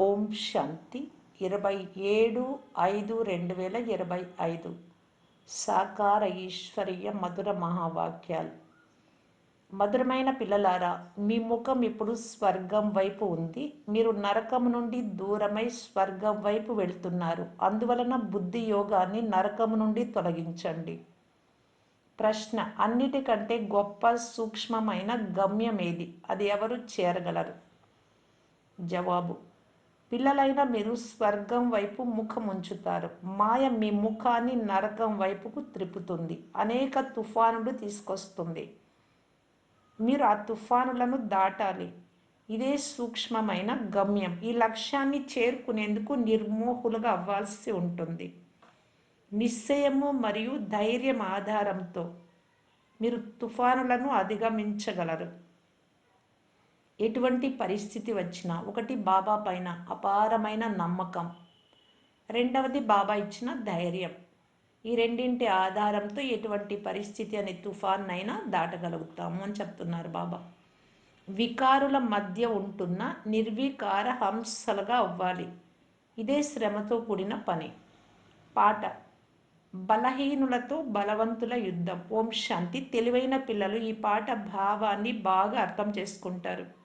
ఓం శాంతి ఇరవై ఏడు ఐదు రెండు వేల ఇరవై ఐదు. సాకార ఈశ్వరీయ మధుర మహావాక్యాలు. మధురమైన పిల్లలారా మీ ముఖం ఇప్పుడు స్వర్గం వైపు ఉంది. మీరు నరకం నుండి దూరమై స్వర్గం వైపు వెళ్తున్నారు. అందువలన బుద్ధి యోగాన్ని నరకం నుండి తొలగించండి. ప్రశ్న అన్నిటికంటే గొప్ప సూక్ష్మమైన గమ్యం ఏది అది ఎవరు చేరగలరు? జవాబు పిల్లలైన మీరు స్వర్గం వైపు ముఖం ఉంచుతారు. మాయ మీ ముఖాన్ని నరకం వైపుకు త్రిపుతుంది అనేక తుఫానులు తీసుకొస్తుంది. మీరు ఆ తుఫానులను దాటాలి. ఇదే సూక్ష్మమైన గమ్యం. ఈ లక్ష్యాన్ని చేరుకునేందుకు నిర్మోహులుగా అవ్వాల్సి ఉంటుంది. నిశ్చయము మరియు ధైర్యం ఆధారంతో మీరు తుఫానులను అధిగమించగలరు. ఎటువంటి పరిస్థితి వచ్చినా ఒకటి బాబా పైన అపారమైన నమ్మకం. రెండవది బాబా ఇచ్చిన ధైర్యం. ఈ రెండింటి ఆధారంతో ఎటువంటి పరిస్థితి అనే తుఫాన్నైనా దాటగలుగుతాము అని చెప్తున్నారు బాబా. వికారుల మధ్య ఉంటున్న నిర్వికార హంసలుగా అవ్వాలి. ఇదే శ్రమతో కూడిన పని. పాట. బలహీనులతో బలవంతుల యుద్ధం. ఓం శాంతి. తెలివైన పిల్లలు ఈ పాట భావాన్ని బాగా అర్థం చేసుకుంటారు.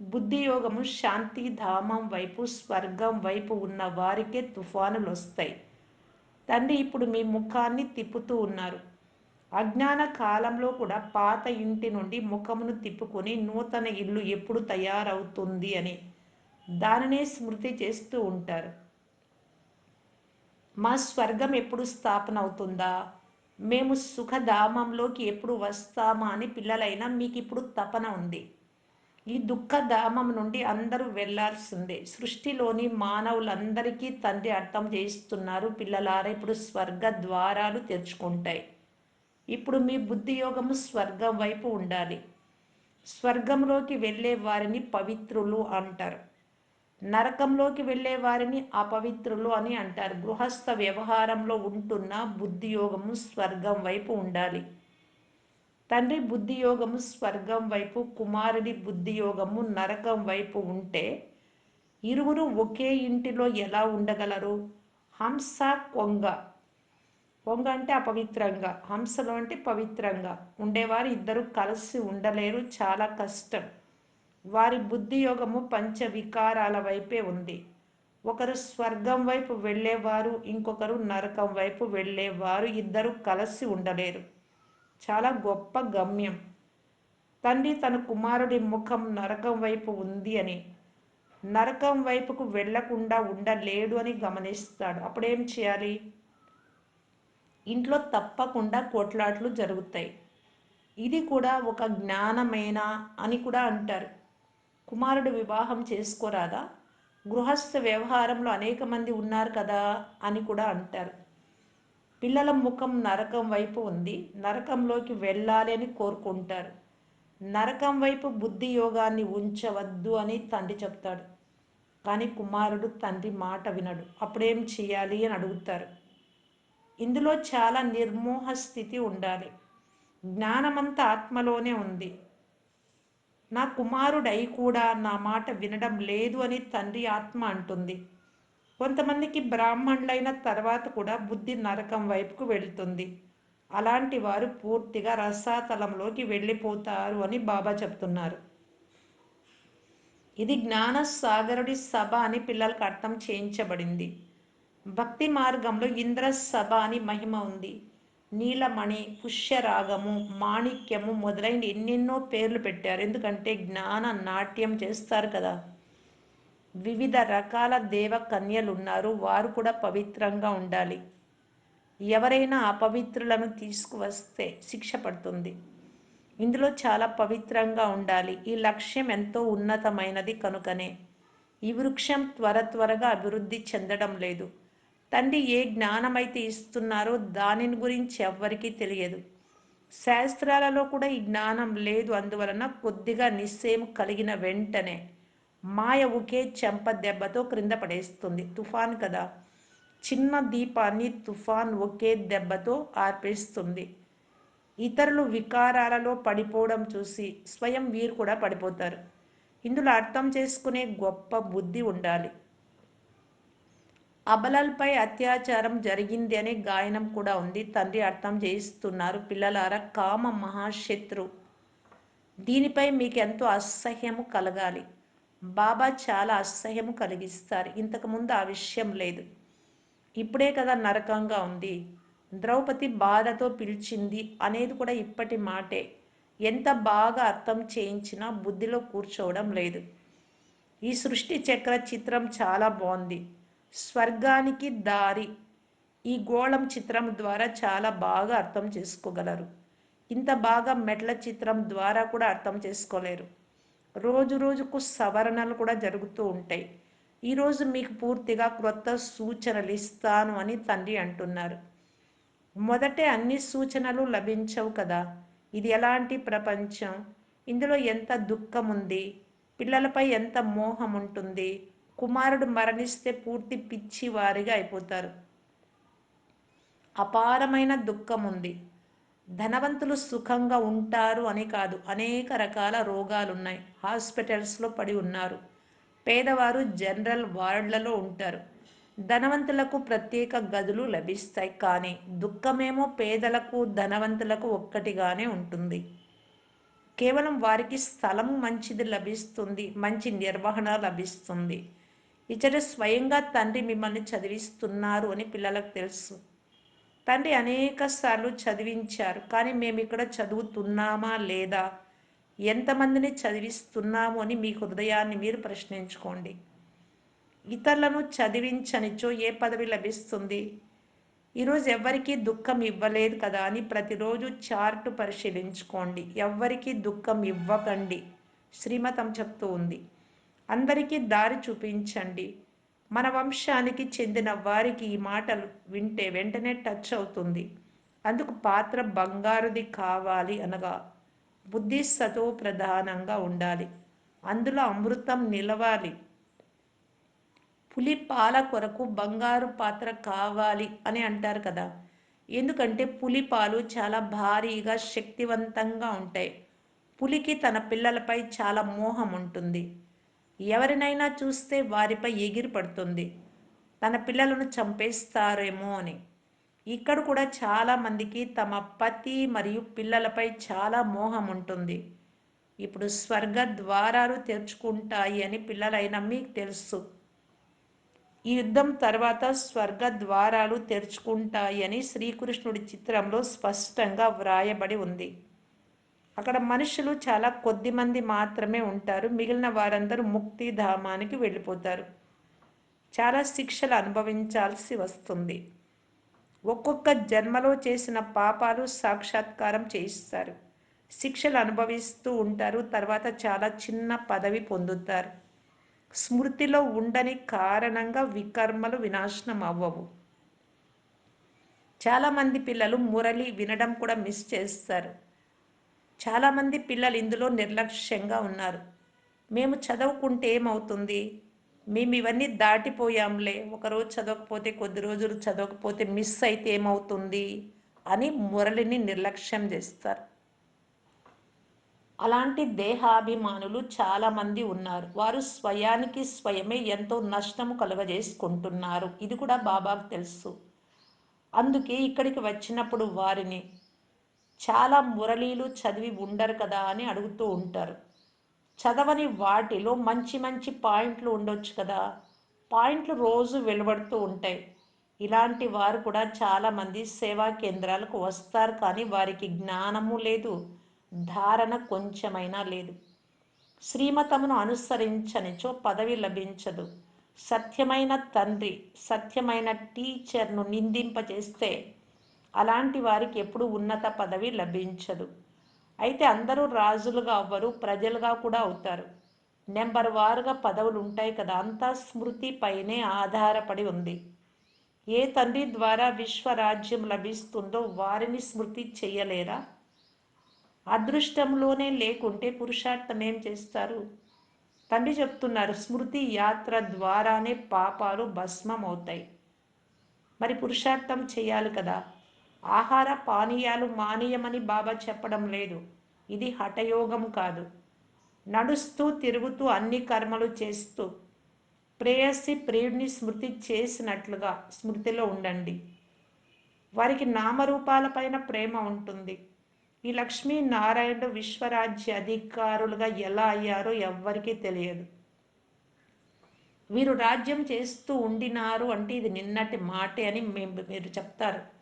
బుద్ధియోగము శాంతి ధామం వైపు స్వర్గం వైపు ఉన్న వారికే తుఫానులు వస్తాయి తండ్రి ఇప్పుడు మీ ముఖాన్ని తిప్పుతూ ఉన్నారు. అజ్ఞాన కాలంలో కూడా పాత ఇంటి నుండి ముఖమును తిప్పుకొని నూతన ఇల్లు ఎప్పుడు తయారవుతుంది అని దానినే స్మృతి చేస్తూ ఉంటారు. మా స్వర్గం ఎప్పుడు స్థాపన అవుతుందా? మేము సుఖధామంలోకి ఎప్పుడు వస్తామా అని పిల్లలైనా మీకు ఇప్పుడు తపన ఉంది. ఈ దుఃఖధామం నుండి అందరూ వెళ్ళాల్సిందే. సృష్టిలోని మానవులందరికీ తండ్రి అర్థం చేయిస్తున్నారు పిల్లలారా. ఇప్పుడు స్వర్గ ద్వారాలు తెరుచుకుంటాయి. ఇప్పుడు మీ బుద్ధి యోగము స్వర్గం వైపు ఉండాలి. స్వర్గంలోకి వెళ్ళే వారిని పవిత్రులు అంటారు. నరకంలోకి వెళ్ళే వారిని అపవిత్రులు అని అంటారు. గృహస్థ వ్యవహారంలో ఉంటున్న బుద్ధియోగము స్వర్గం వైపు ఉండాలి. తండ్రి బుద్ధియోగము స్వర్గం వైపు కుమారుడి బుద్ధియోగము నరకం వైపు ఉంటే ఇరువురు ఒకే ఇంటిలో ఎలా ఉండగలరు? హంస కొంగ. కొంగ అంటే అపవిత్రంగా. హంసలో అంటే పవిత్రంగా. ఉండేవారు ఇద్దరు కలిసి ఉండలేరు చాలా కష్టం. వారి బుద్ధి యోగము పంచ వికారాల వైపే ఉంది. ఒకరు స్వర్గం వైపు వెళ్ళేవారు ఇంకొకరు నరకం వైపు వెళ్ళేవారు ఇద్దరు కలిసి ఉండలేరు. చాలా గొప్ప గమ్యం. తండ్రి తన కుమారుడి ముఖం నరకం వైపు ఉంది అని. నరకం వైపుకు వెళ్ళకుండా ఉండలేడు అని గమనిస్తాడు. అప్పుడేం చేయాలి? ఇంట్లో తప్పకుండా కోట్లాట్లు జరుగుతాయి. ఇది కూడా ఒక జ్ఞానమేనా అని కూడా అంటారు. కుమారుడు వివాహం చేసుకోరాదా? గృహస్థ వ్యవహారంలో అనేక మంది ఉన్నారు కదా అని కూడా అంటారు. పిల్లల ముఖం నరకం వైపు ఉంది. నరకంలోకి వెళ్ళాలి అని కోరుకుంటారు. నరకం వైపు బుద్ధి యోగాన్ని ఉంచవద్దు అని తండ్రి చెప్తాడు. కానీ కుమారుడు తండ్రి మాట వినడు. అప్పుడేం చేయాలి అని అడుగుతారు. ఇందులో చాలా నిర్మోహ స్థితి ఉండాలి. జ్ఞానమంతా ఆత్మలోనే ఉంది. నా కుమారుడై కూడా నా మాట వినడం లేదు అని తండ్రి ఆత్మ అంటుంది. కొంతమందికి బ్రాహ్మణులైన తర్వాత కూడా బుద్ధి నరకం వైపుకు వెళుతుంది. అలాంటి వారు పూర్తిగా రసాతలంలోకి వెళ్ళిపోతారు అని బాబా చెప్తున్నారు. ఇది జ్ఞాన సాగరుడి సభ అని పిల్లలకు అర్థం చేయించబడింది. భక్తి మార్గంలో ఇంద్ర సభ అని మహిమ ఉంది. నీలమణి పుష్యరాగము మాణిక్యము మొదలైన ఎన్నెన్నో పేర్లు పెట్టారు. ఎందుకంటే జ్ఞాన నాట్యం చేస్తారు కదా. వివిధ రకాల దేవ కన్యలు ఉన్నారు వారు కూడా పవిత్రంగా ఉండాలి. ఎవరైనా అపవిత్రులను తీసుకువస్తే శిక్ష పడుతుంది. ఇందులో చాలా పవిత్రంగా ఉండాలి. ఈ లక్ష్యం ఎంతో ఉన్నతమైనది కనుకనే. ఈ వృక్షం త్వర త్వరగా అభివృద్ధి చెందడం లేదు. తండ్రి ఏ జ్ఞానమైతే ఇస్తున్నారో దానిని గురించి ఎవ్వరికీ తెలియదు. శాస్త్రాలలో కూడా ఈ జ్ఞానం లేదు. అందువలన కొద్దిగా నిశ్చయం కలిగిన వెంటనే మాయ ఒకే చెంప దెబ్బతో క్రింద పడేస్తుంది. తుఫాన్ కదా. చిన్న దీపాన్ని తుఫాన్ ఒకే దెబ్బతో ఆర్పేస్తుంది. ఇతరులు వికారాలలో పడిపోవడం చూసి స్వయం వీరు కూడా పడిపోతారు. ఇందులో అర్థం చేసుకునే గొప్ప బుద్ధి ఉండాలి. అబలల్పై అత్యాచారం జరిగింది అనే గాయనం కూడా ఉంది. తండ్రి అర్థం చేయిస్తున్నారు. పిల్లలారా కామ మహాశత్రు. దీనిపై మీకు ఎంతో అసహ్యము కలగాలి. బాబా చాలా అసహ్యము కలిగిస్తారు. ఇంతకుముందు ఆ విషయం లేదు. ఇప్పుడే కదా నరకంగా ఉంది. ద్రౌపది బాధతో పిలిచింది అనేది కూడా ఇప్పటి మాటే. ఎంత బాగా అర్థం చేయించినా బుద్ధిలో కూర్చోవడం లేదు. ఈ సృష్టి చక్ర చిత్రం చాలా బాగుంది. స్వర్గానికి దారి ఈ గోళం చిత్రం ద్వారా చాలా బాగా అర్థం చేసుకోగలరు. ఇంత బాగా మెట్ల చిత్రం ద్వారా కూడా అర్థం చేసుకోలేరు. రోజు రోజుకు సవరణలు కూడా జరుగుతూ ఉంటాయి. ఈరోజు మీకు పూర్తిగా క్రొత్త సూచనలు ఇస్తాను అని తండ్రి అంటున్నారు. మొదటే అన్ని సూచనలు లభించవు కదా. ఇది ఎలాంటి ప్రపంచం? ఇందులో ఎంత దుఃఖం ఉంది? పిల్లలపై ఎంత మోహం ఉంటుంది? కుమారుడు మరణిస్తే పూర్తి పిచ్చి వారిగా అయిపోతారు. అపారమైన దుఃఖం ఉంది. ధనవంతులు సుఖంగా ఉంటారు అని కాదు. అనేక రకాల రోగాలున్నాయి. హాస్పిటల్స్లో పడి ఉన్నారు. పేదవారు జనరల్ వార్డులలో ఉంటారు. ధనవంతులకు ప్రత్యేక గదులు లభిస్తాయి కానీ దుఃఖమేమో పేదలకు ధనవంతులకు ఒక్కటిగానే ఉంటుంది. కేవలం వారికి స్థలం మంచిది లభిస్తుంది మంచి నిర్వహణ లభిస్తుంది. ఇచ్చట స్వయంగా తండ్రి మిమ్మల్ని చదివిస్తున్నారు అని పిల్లలకు తెలుసు. తండ్రి అనేక సార్లు చదివించారు. కానీ మేము ఇక్కడ చదువుతున్నామా లేదా? ఎంతమందిని చదివిస్తున్నాము అని మీ హృదయాన్ని మీరు ప్రశ్నించుకోండి. ఇతరులను చదివించనిచో ఏ పదవి లభిస్తుంది? ఈరోజు ఎవరికి దుఃఖం ఇవ్వలేదు కదా అని ప్రతిరోజు చార్టు పరిశీలించుకోండి. ఎవ్వరికీ దుఃఖం ఇవ్వకండి. శ్రీమతం చెప్తూ ఉంది. అందరికీ దారి చూపించండి. మన వంశానికి చెందిన వారికి ఈ మాటలు వింటే వెంటనే టచ్ అవుతుంది. అందుకు పాత్ర బంగారుది కావాలి అనగా బుద్ధి సతో ప్రధానంగా ఉండాలి. అందులో అమృతం నిలవాలి. పులి పాల కొరకు బంగారు పాత్ర కావాలి అని అంటారు కదా. ఎందుకంటే పులి పాలు చాలా భారీగా శక్తివంతంగా ఉంటాయి. పులికి తన పిల్లలపై చాలా మోహం ఉంటుంది. ఎవరినైనా చూస్తే వారిపై ఎగిరి పడుతుంది. తన పిల్లలను చంపేస్తారేమో అని. ఇక్కడ కూడా చాలా మందికి తమ పతి మరియు పిల్లలపై చాలా మోహం ఉంటుంది ఇప్పుడు స్వర్గ ద్వారాలు తెరుచుకుంటాయి అని పిల్లలైన మీకు తెలుసు. ఈ యుద్ధం తర్వాత స్వర్గ ద్వారాలు తెరుచుకుంటాయి అని శ్రీకృష్ణుడి చిత్రంలో స్పష్టంగా వ్రాయబడి ఉంది. అక్కడ మనుషులు చాలా కొద్ది మంది మాత్రమే ఉంటారు. మిగిలిన వారందరూ ముక్తి ధామానికి వెళ్ళిపోతారు. చాలా శిక్షలు అనుభవించాల్సి వస్తుంది. ఒక్కొక్క జన్మలో చేసిన పాపాలు సాక్షాత్కారం చేయిస్తారు. శిక్షలు అనుభవిస్తూ ఉంటారు. తర్వాత చాలా చిన్న పదవి పొందుతారు. స్మృతిలో ఉండని కారణంగా వికర్మలు వినాశనం అవ్వవు. చాలామంది పిల్లలు మురళి వినడం కూడా మిస్ చేస్తారు. చాలామంది పిల్లలు ఇందులో నిర్లక్ష్యంగా ఉన్నారు. మేము చదవకుంటే ఏమవుతుంది? మేము ఇవన్నీ దాటిపోయాంలే. ఒకరోజు చదవకపోతే కొద్ది రోజులు చదవకపోతే మిస్ అయితే ఏమవుతుంది? అని మురళిని నిర్లక్ష్యం చేస్తారు. అలాంటి దేహాభిమానులు చాలామంది ఉన్నారు. వారు స్వయానికి స్వయమే ఎంతో నష్టము కలుగజేసుకుంటున్నారు. ఇది కూడా బాబాకు తెలుసు. అందుకే ఇక్కడికి వచ్చినప్పుడు వారిని చాలా మురళీలు చదివి ఉండరు కదా అని అడుగుతూ ఉంటారు. చదవని వాటిలో మంచి మంచి పాయింట్లు ఉండొచ్చు కదా. పాయింట్లు రోజు వెలువడుతూ ఉంటాయి. ఇలాంటి వారు కూడా చాలామంది సేవా కేంద్రాలకు వస్తారు కానీ వారికి జ్ఞానము లేదు ధారణ కొంచెమైనా లేదు. శ్రీమతమును అనుసరించనిచో పదవి లభించదు. సత్యమైన తండ్రి సత్యమైన టీచర్ను నిందింపచేస్తే అలాంటి వారికి ఎప్పుడు ఉన్నత పదవి లభించదు. అయితే అందరూ రాజులుగా అవ్వరు ప్రజలుగా కూడా అవుతారు. నెంబర్ వారుగా పదవులు ఉంటాయి కదా అంతా స్మృతి పైనే ఆధారపడి ఉంది. ఏ తండ్రి ద్వారా విశ్వరాజ్యం లభిస్తుందో వారిని స్మృతి చేయలేరా అదృష్టంలోనే లేకుంటే పురుషార్థం ఏం చేస్తారు? తండ్రి చెప్తున్నారు స్మృతి యాత్ర ద్వారానే పాపాలు భస్మం అవుతాయి మరి పురుషార్థం చేయాలి కదా. ఆహార పానీయాలు మానీయమని బాబా చెప్పడం లేదు. ఇది హఠయోగం కాదు. నడుస్తూ తిరుగుతూ అన్ని కర్మలు చేస్తూ ప్రేయసి ప్రియుడిని స్మృతి చేసినట్లుగా స్మృతిలో ఉండండి. వారికి నామరూపాలపైన ప్రేమ ఉంటుంది. ఈ లక్ష్మీ నారాయణుడు విశ్వరాజ్య అధికారులుగా ఎలా అయ్యారో ఎవ్వరికీ తెలియదు. వీరు రాజ్యం చేస్తూ ఉండినారు అంటే ఇది నిన్నటి మాటే అని మేము మీరు చెప్తారు.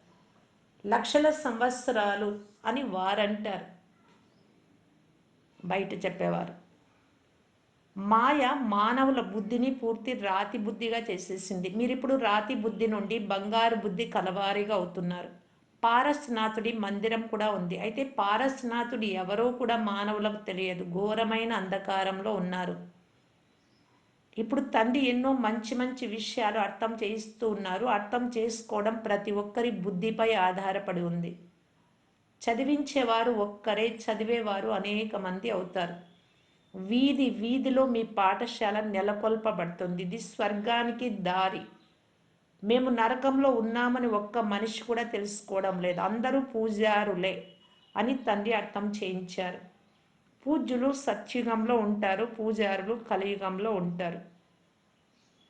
లక్షల సంవత్సరాలు అని వారంటారు. బయట చెప్పేవారు. మాయ మానవుల బుద్ధిని పూర్తి రాతి బుద్ధిగా చేసేసింది. మీరు ఇప్పుడు రాతి బుద్ధి నుండి బంగారు బుద్ధి కలవారిగా అవుతున్నారు. పారస్నాథుడి మందిరం కూడా ఉంది. అయితే పారస్నాథుడి ఎవరో కూడా మానవులకు తెలియదు. ఘోరమైన అంధకారంలో ఉన్నారు. ఇప్పుడు తండ్రి ఎన్నో మంచి మంచి విషయాలు అర్థం చేయిస్తూ ఉన్నారు. అర్థం చేసుకోవడం ప్రతి ఒక్కరి బుద్ధిపై ఆధారపడి ఉంది. చదివించేవారు ఒక్కరే చదివేవారు అనేక మంది అవుతారు. వీధి వీధిలో మీ పాఠశాల నెలకొల్పబడుతుంది. ఇది స్వర్గానికి దారి. మేము నరకంలో ఉన్నామని ఒక్క మనిషి కూడా తెలుసుకోవడం లేదు. అందరూ పూజారులే అని తండ్రి అర్థం చేయించారు. పూజ్యులు సత్యుగంలో ఉంటారు పూజారులు కలియుగంలో ఉంటారు.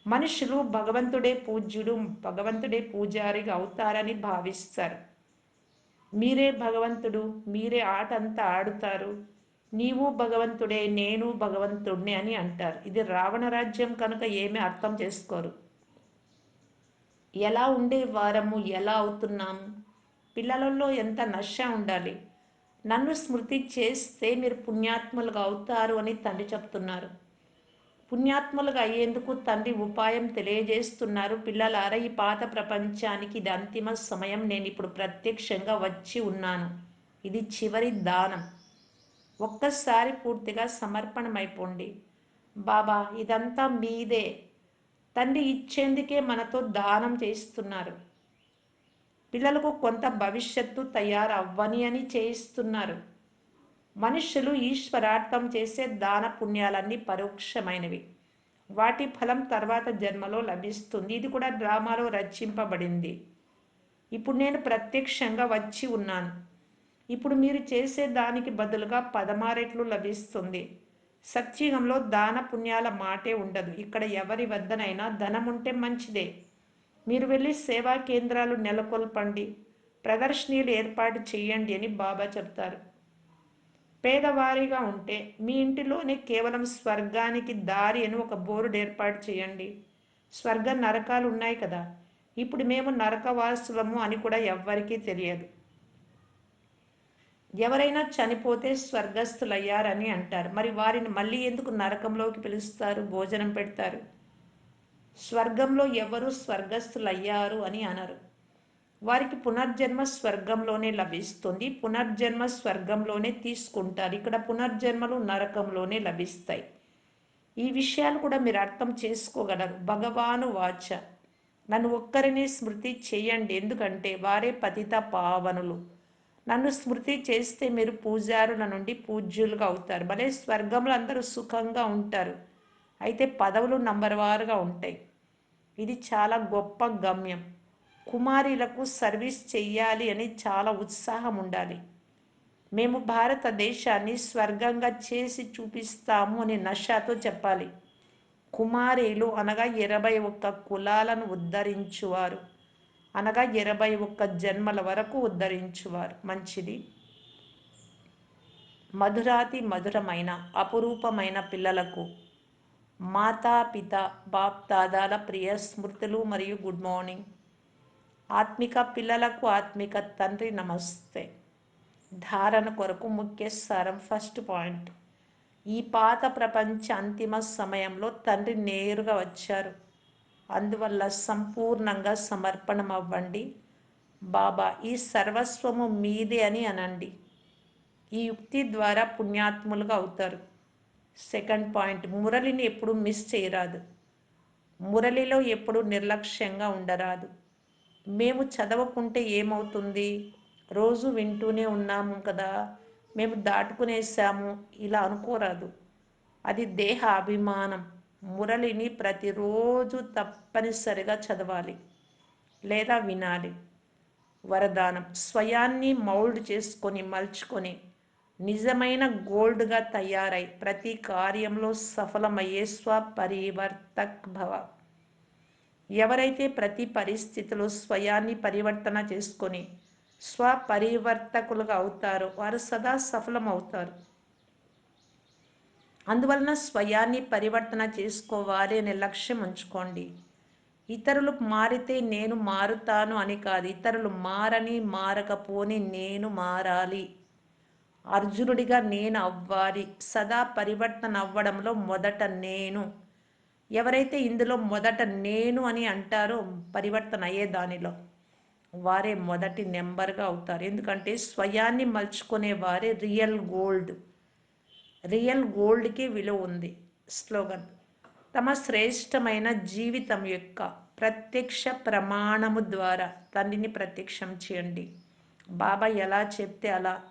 మనుషులు భగవంతుడే పూజ్యుడు భగవంతుడే పూజారిగా అవుతారని భావిస్తారు. మీరే భగవంతుడు మీరే ఆట అంతా ఆడుతారు. నీవు భగవంతుడే నేను భగవంతుడిని అని అంటారు. ఇది రావణ రాజ్యం కనుక ఏమీ అర్థం చేసుకోరు. ఎలా ఉండే వారము ఎలా అవుతున్నాము పిల్లలలో ఎంత నశ ఉండాలి? నన్ను స్మృతి చేస్తే మీరు పుణ్యాత్ములుగా అవుతారు అని తండ్రి చెప్తున్నారు. పుణ్యాత్ములుగా అయ్యేందుకు తండ్రి ఉపాయం తెలియజేస్తున్నారు. పిల్లలారా ఈ పాత ప్రపంచానికి ఇది అంతిమ సమయం. నేను ఇప్పుడు ప్రత్యక్షంగా వచ్చి ఉన్నాను. ఇది చివరి దానం. ఒక్కసారి పూర్తిగా సమర్పణమైపోండి. బాబా ఇదంతా మీదే. తండ్రి ఇచ్చేందుకే మనతో దానం చేస్తున్నారు. పిల్లలకు కొంత భవిష్యత్తు తయారవ్వని అని చేయిస్తున్నారు. మనుషులు ఈశ్వరార్థం చేసే దాన పుణ్యాలన్నీ పరోక్షమైనవి. వాటి ఫలం తర్వాత జన్మలో లభిస్తుంది. ఇది కూడా డ్రామాలో రచింపబడింది. ఇప్పుడు నేను ప్రత్యక్షంగా వచ్చి ఉన్నాను. ఇప్పుడు మీరు చేసే దానికి బదులుగా పదమారెట్లు లభిస్తుంది. సత్యుగంలో దాన పుణ్యాల మాటే ఉండదు. ఇక్కడ ఎవరి వద్దనైనా ధనం ఉంటే మంచిదే. మీరు వెళ్ళి సేవా కేంద్రాలు నెలకొల్పండి. ప్రదర్శనీలు ఏర్పాటు చేయండి అని బాబా చెప్తారు పేదవారిగా ఉంటే మీ ఇంటిలోనే కేవలం స్వర్గానికి దారి అని ఒక బోర్డు ఏర్పాటు చేయండి. స్వర్గ నరకాలు ఉన్నాయి కదా. ఇప్పుడు మేము నరకవాసులము అని కూడా ఎవ్వరికీ తెలియదు. ఎవరైనా చనిపోతే స్వర్గస్థులయ్యారని అంటారు. మరి వారిని మళ్ళీ ఎందుకు నరకంలోకి పిలుస్తారు? భోజనం పెడతారు. స్వర్గంలో ఎవరు స్వర్గస్థులయ్యారు అని అనరు. వారికి పునర్జన్మ స్వర్గంలోనే లభిస్తుంది. పునర్జన్మ స్వర్గంలోనే తీసుకుంటారు. ఇక్కడ పునర్జన్మలు నరకంలోనే లభిస్తాయి. ఈ విషయాలు కూడా మీరు అర్థం చేసుకోగలరు. భగవాను వాచ. నన్ను ఒక్కరిని స్మృతి చేయండి. ఎందుకంటే వారే పతిత పావనులు. నన్ను స్మృతి చేస్తే మీరు పూజారుల నుండి పూజ్యులుగా అవుతారు. భలే స్వర్గంలో అందరూ సుఖంగా ఉంటారు. అయితే పదవులు నంబర్ వారుగా ఉంటాయి. ఇది చాలా గొప్ప గమ్యం. కుమారీలకు సర్వీస్ చెయ్యాలి అని చాలా ఉత్సాహం ఉండాలి. మేము భారతదేశాన్ని స్వర్గంగా చేసి చూపిస్తాము అని నషాతో చెప్పాలి. కుమారీలు అనగా ఇరవై ఒక్క కులాలను ఉద్ధరించువారు. అనగా ఇరవై ఒక్క జన్మల వరకు ఉద్ధరించువారు. మంచిది. మధురాతి మధురమైన అపురూపమైన పిల్లలకు మాతాపిత బాప్దాదాల ప్రియ స్మృతులు మరియు గుడ్ మార్నింగ్. ఆత్మిక పిల్లలకు ఆత్మిక తండ్రి నమస్తే. ధారణ కొరకు ముఖ్య సారం ఫస్ట్ పాయింట్. ఈ పాత ప్రపంచ అంతిమ సమయంలో తండ్రి నేరుగా వచ్చారు. అందువల్ల సంపూర్ణంగా సమర్పణం అవ్వండి బాబా ఈ సర్వస్వము మీదే అని అనండి. ఈ యుక్తి ద్వారా పుణ్యాత్ములుగా అవుతారు. సెకండ్ పాయింట్ మురళిని ఎప్పుడు మిస్ చేయరాదు. మురళిలో ఎప్పుడు నిర్లక్ష్యంగా ఉండరాదు. మేము చదవకుంటే ఏమవుతుంది? రోజు వింటూనే ఉన్నాము కదా మేము దాటుకునేసాము ఇలా అనుకోరాదు. అది దేహ అభిమానం. మురళిని ప్రతిరోజు తప్పనిసరిగా చదవాలి లేదా వినాలి. వరదానం స్వయాన్ని మౌల్డ్ చేసుకొని మలుచుకొని నిజమైన గోల్డ్గా తయారై ప్రతి కార్యంలో సఫలమయ్యే స్వపరివర్తక్ భవ ఎవరైతే ప్రతి పరిస్థితిలో స్వయాన్ని పరివర్తన చేసుకొని స్వపరివర్తకులుగా అవుతారో వారు సదా సఫలం అవుతారు అందువలన స్వయాన్ని పరివర్తన చేసుకోవాలి అనే లక్ష్యం ఉంచుకోండి. ఇతరులు మారితే నేను మారుతాను అని కాదు ఇతరులు మారని మారకపోని నేను మారాలి. అర్జునుడిగా నేను అవ్వాలి సదా పరివర్తన అవ్వడంలో మొదట నేను. ఎవరైతే ఇందులో మొదట నేను అని అంటారో పరివర్తన అయ్యే దానిలో వారే మొదటి నెంబర్గా అవుతారు. ఎందుకంటే స్వయాన్ని మలుచుకునే వారే రియల్ గోల్డ్. రియల్ గోల్డ్కి విలువ ఉంది స్లోగన్. తమ శ్రేష్టమైన జీవితం యొక్క ప్రత్యక్ష ప్రమాణము ద్వారా తండ్రిని ప్రత్యక్షం చేయండి. బాబా ఎలా చెప్తే అలా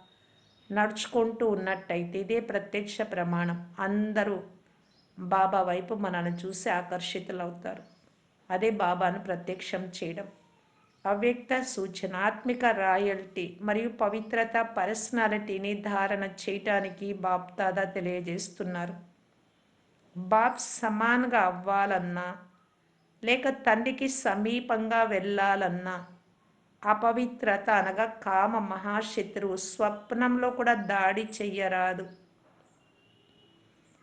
నడుచుకుంటూ ఉన్నట్టయితే ఇదే ప్రత్యక్ష ప్రమాణం. అందరూ బాబా వైపు మనల్ని చూసి ఆకర్షితులవుతారు. అదే బాబాను ప్రత్యక్షం చేయడం. అవ్యక్త సూచన ఆత్మిక రాయల్టీ మరియు పవిత్రత పర్సనాలిటీని ధారణ చేయటానికి బాప్ దాదా తెలియజేస్తున్నారు. బాబ్ సమాన్గా అవ్వాలన్నా లేక తండ్రికి సమీపంగా వెళ్ళాలన్నా అపవిత్రత అనగా కామ మహాశత్రువు స్వప్నంలో కూడా దాడి చెయ్యరాదు.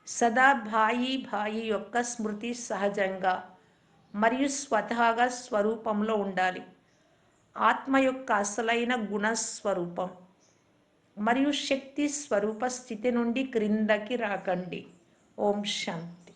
సదా భాయి భాయి యొక్క స్మృతి సహజంగా మరియు స్వతహాగా స్వరూపంలో ఉండాలి. ఆత్మ యొక్క అసలైన గుణస్వరూపం మరియు శక్తి స్వరూప స్థితి నుండి క్రిందకి రాకండి. ఓం శాంతి.